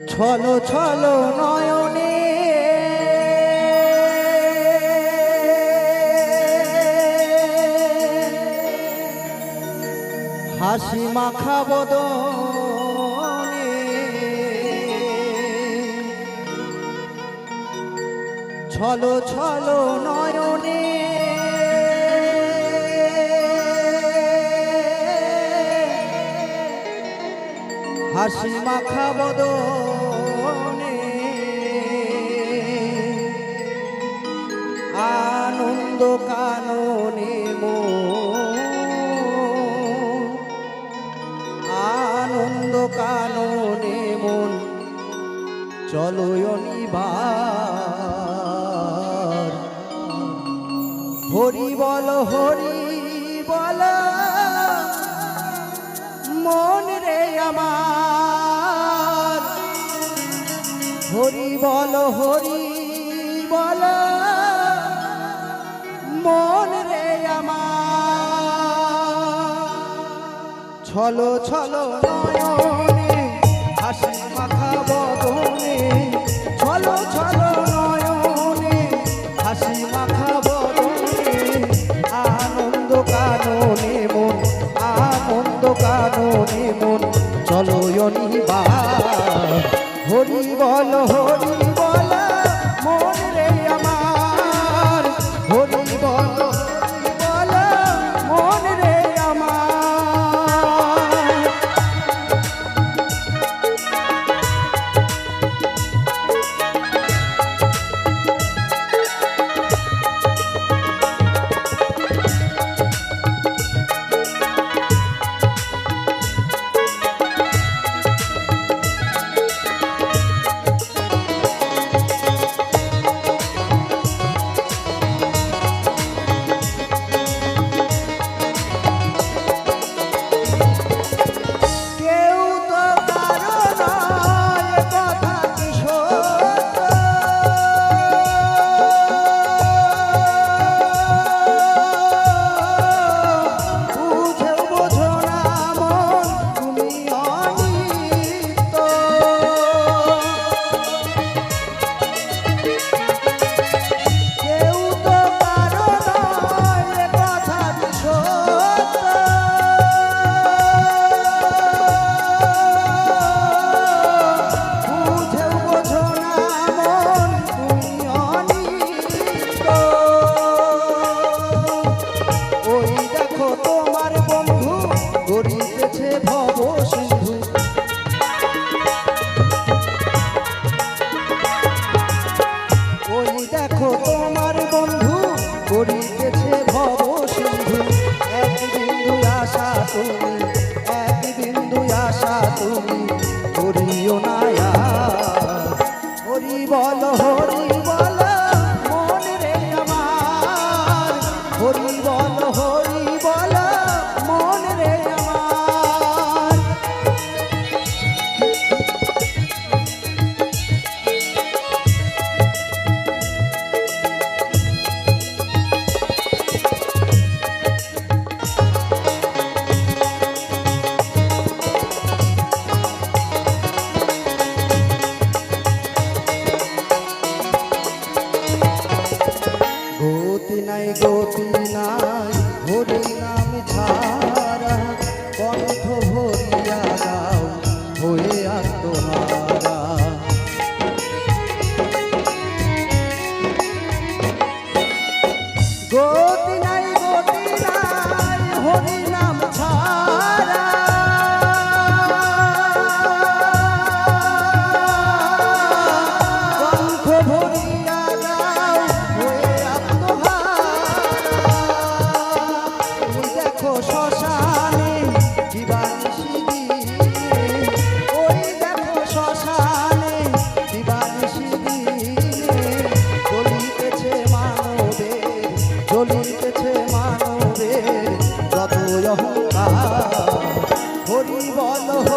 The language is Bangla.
ছলো ছলো নয়নে। হাসি মাখা বদনে। ছলো ছলো নয়নে। হাসি মাখা বদ আনন্দ কাননে মো আনন্দ কাননে মন। চলো নিবার হরি বল হরি বল হরি বল। মন রে আমার। ছলো ছলো নয়নে হাসি মাখাবো। হরি বল